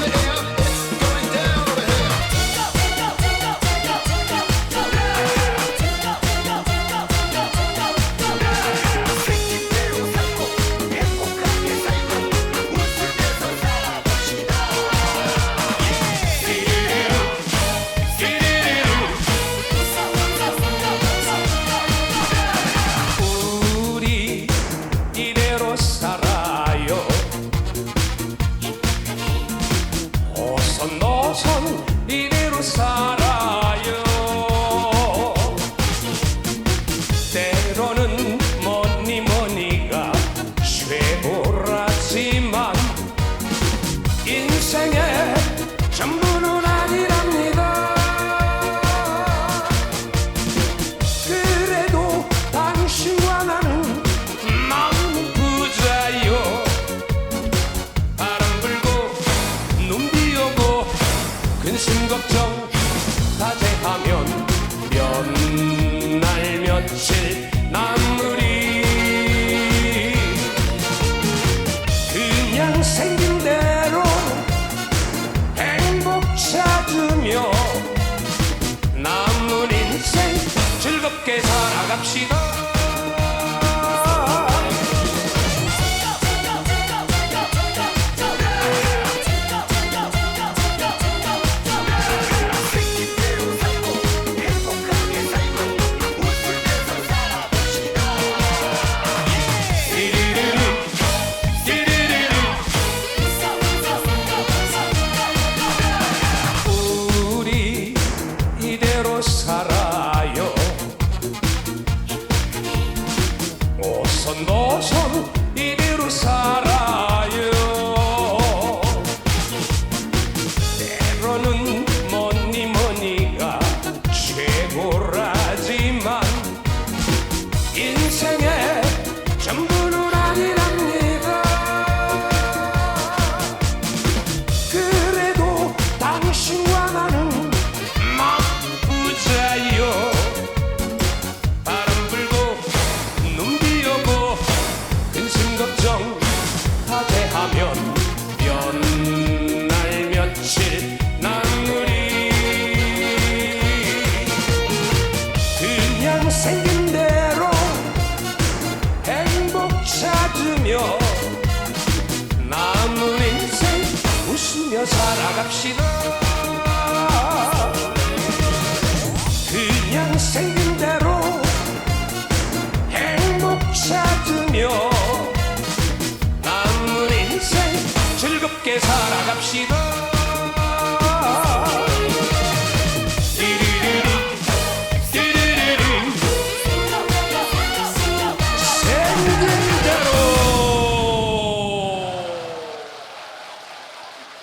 우리 근심 걱정 다제하면 몇 날 며칠 남으리 그냥 생긴 대로 행복 찾으며 남은 인생 즐겁게 살아갑시다. 이대로 살아요. 오선 노선 이대로 살아요. 때로는 뭐니 뭐니가 최고라지만 인생의 살아갑시다. 그냥 생긴 대로 행복 찾으며 남은 인생 즐겁게 살아갑시다